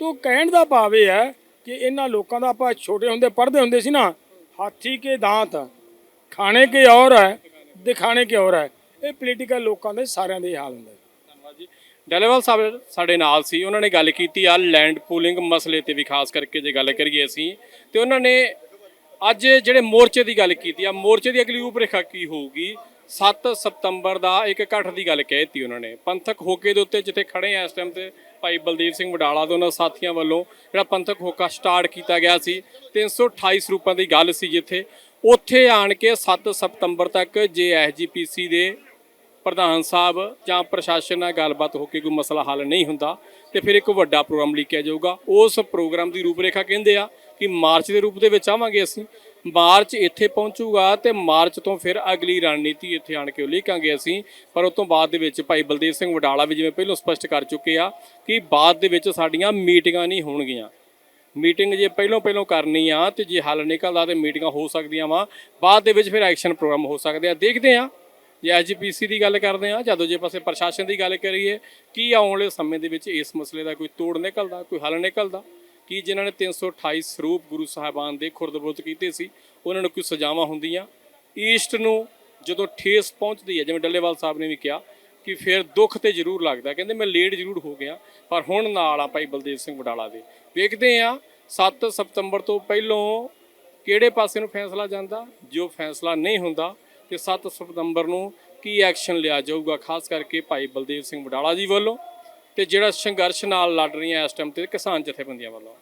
ਤੂੰ ਕਹਿਣ ਦਾ ਭਾਵ ਇਹ ਹੈ ਕਿ ਇਹਨਾਂ ਲੋਕਾਂ ਦਾ ਆਪਾਂ ਛੋਟੇ ਹੁੰਦੇ, ਪੜ੍ਹਦੇ ਹੁੰਦੇ ਸੀ ਨਾ, ਹਾਥੀ ਕੇ ਦਾਂਤ, ਖਾਣੇ ਕੇ ਔਰ ਹੈ, ਦਿਖਾਣੇ ਕੇ ਔਰ ਹੈ। ਇਹ ਪੋਲੀਟੀਕਲ ਲੋਕਾਂ ਦੇ ਸਾਰਿਆਂ ਦੇ ਇਹ ਹਾਲ ਹੁੰਦਾ। ਹੈ ਧੰਨਵਾਦ ਜੀ। ਡੈਲੇਵਾਲ ਸਾਹਿਬ ਸਾਡੇ ਨਾਲ ਸੀ, ਉਹਨਾਂ ਨੇ ਗੱਲ ਕੀਤੀ ਆ ਲੈਂਡ ਪੂਲਿੰਗ ਮਸਲੇ ਤੇ ਵੀ, ਖਾਸ ਕਰਕੇ ਜੇ ਗੱਲ ਕਰੀਏ ਅਸੀਂ, ਤੇ ਉਹਨਾਂ ਨੇ ਅੱਜ ਜਿਹੜੇ ਮੋਰਚੇ ਦੀ ਗੱਲ ਕੀਤੀ ਆ, ਮੋਰਚੇ ਦੀ ਅਗਲੀ ਰੂਪਰੇਖਾ ਕੀ ਹੋਊਗੀ? 7 ਸਤੰਬਰ ਦਾ ਇੱਕ ਇਕੱਠ ਦੀ ਗੱਲ ਕਹਿਤੀ ਉਹਨਾਂ ਨੇ। ਪੰਥਕ ਹੋਕੇ ਦੇ ਉੱਤੇ ਜਿੱਥੇ ਖੜੇ ਆ ਇਸ ਟਾਈਮ ਤੇ ਭਾਈ ਬਲਦੇਵ ਸਿੰਘ ਵਡਾਲਾ ਤੇ ਉਹਨਾਂ ਸਾਥੀਆਂ ਵੱਲੋਂ ਜਿਹੜਾ ਪੰਥਕ ਹੋਕਾ ਸਟਾਰਟ ਕੀਤਾ ਗਿਆ ਸੀ 328 ਰੁਪਏ ਦੀ ਗੱਲ ਸੀ ਜਿੱਥੇ ਉੱਥੇ ਆਣ ਕੇ 7 ਸਤੰਬਰ ਤੱਕ ਜੇ ਐਸਜੀਪੀਸੀ ਦੇ ਪ੍ਰਧਾਨ ਸਾਹਿਬ ਜਾਂ ਪ੍ਰਸ਼ਾਸਨ ਨਾਲ ਗੱਲਬਾਤ ਹੋ ਕੇ ਕੋਈ ਮਸਲਾ ਹੱਲ ਨਹੀਂ ਹੁੰਦਾ ਤੇ ਫਿਰ ਇੱਕ ਵੱਡਾ ਪ੍ਰੋਗਰਾਮ ਲਿਖਿਆ ਜਾਊਗਾ। ਉਸ ਪ੍ਰੋਗਰਾਮ ਦੀ ਰੂਪਰੇਖਾ ਕਹਿੰਦੇ ਆ ਕਿ ਮਾਰਚ ਦੇ ਰੂਪ ਦੇ ਵਿੱਚ ਆਵਾਂਗੇ ਅਸੀਂ। ਮਾਰਚ ਇੱਥੇ ਪਹੁੰਚੂਗਾ ਤੇ ਮਾਰਚ ਤੋਂ ਫਿਰ ਅਗਲੀ ਰਣਨੀਤੀ ਇੱਥੇ ਆਣ ਕੇ ਉਲੀਕਾਂਗੇ ਅਸੀਂ। ਪਰ ਉਸ ਤੋਂ ਬਾਅਦ ਦੇ ਵਿੱਚ ਭਾਈ ਬਲਦੇਵ ਸਿੰਘ ਵਡਾਲਾ ਵੀ ਜਿਵੇਂ ਪਹਿਲਾਂ ਸਪਸ਼ਟ ਕਰ ਚੁੱਕੇ ਆ ਕਿ ਬਾਅਦ ਦੇ ਵਿੱਚ ਸਾਡੀਆਂ ਮੀਟਿੰਗਾਂ ਨਹੀਂ ਹੋਣਗੀਆਂ। ਮੀਟਿੰਗ ਜੇ ਪਹਿਲੋਂ ਪਹਿਲੋਂ ਕਰਨੀ ਆ ਤੇ ਜੇ ਹੱਲ ਨਿਕਲਦਾ ਤੇ ਮੀਟਿੰਗਾਂ ਹੋ ਸਕਦੀਆਂ ਵਾ। ਬਾਅਦ ਦੇ ਵਿੱਚ ਫਿਰ ਐਕਸ਼ਨ ਪ੍ਰੋਗਰਾਮ ਹੋ ਸਕਦੇ ਆ। ਦੇਖਦੇ ਆ, ਜੇ ਐਜੀਪੀਸੀ ਦੀ ਗੱਲ ਕਰਦੇ ਆ ਜਦੋਂ ਜੇ ਪਾਸੇ ਪ੍ਰਸ਼ਾਸਨ ਦੀ ਗੱਲ ਕਰੀਏ, ਕੀ ਆਉਣ ਵਾਲੇ ਸਮੇਂ ਦੇ ਵਿੱਚ ਇਸ ਮਸਲੇ ਦਾ ਕੋਈ ਤੋੜ ਨਿਕਲਦਾ, ਕੋਈ ਹੱਲ ਨਿਕਲਦਾ? ਕਿ ਜਿਨ੍ਹਾਂ ਨੇ 328 ਸਰੂਪ ਗੁਰੂ ਸਾਹਿਬਾਨ ਦੇ ਖੁਰਦਬੁੱਤ ਕੀਤੇ ਸੀ, ਉਹਨਾਂ ਨੂੰ ਕੋਈ ਸਜ਼ਾਵਾਂ ਹੁੰਦੀਆਂ? ਈਸਟ ਨੂੰ ਜਦੋਂ ਠੇਸ ਪਹੁੰਚਦੀ ਹੈ, ਜਿਵੇਂ ਡੱਲੇਵਾਲ ਸਾਹਿਬ ਨੇ ਵੀ ਕਿਹਾ, ਕਿ ਫਿਰ ਦੁੱਖ ਤੇ ਜ਼ਰੂਰ ਲੱਗਦਾ। ਕਹਿੰਦੇ, ਮੈਂ ਲੇਟ ਜ਼ਰੂਰ ਹੋ ਗਿਆ, ਪਰ ਹੁਣ ਨਾਲ ਆ ਭਾਈ ਬਲਦੇਵ ਸਿੰਘ ਵਡਾਲਾ ਦੇ। ਵੇਖਦੇ ਆ 7 ਸਤੰਬਰ ਤੋਂ ਪਹਿਲੋਂ ਕਿਹੜੇ ਪਾਸੇ ਨੂੰ ਫੈਸਲਾ ਜਾਂਦਾ? ਜੋ ਫੈਸਲਾ ਨਹੀਂ ਹੁੰਦਾ, ਤੇ 7 ਸਤੰਬਰ ਨੂੰ ਕੀ ਐਕਸ਼ਨ ਲਿਆ ਜਾਊਗਾ? ਖਾਸ ਕਰਕੇ ਭਾਈ ਬਲਦੇਵ ਸਿੰਘ ਵਡਾਲਾ ਜੀ ਵੱਲੋਂ। ਤੇ ਜਿਹੜਾ ਸੰਘਰਸ਼ ਨਾਲ ਲੜ ਰਹੀਆਂ ਇਸ ਟਾਈਮ ਤੇ ਕਿਸਾਨ ਜਥੇਬੰਦੀਆਂ ਵੱਲੋਂ।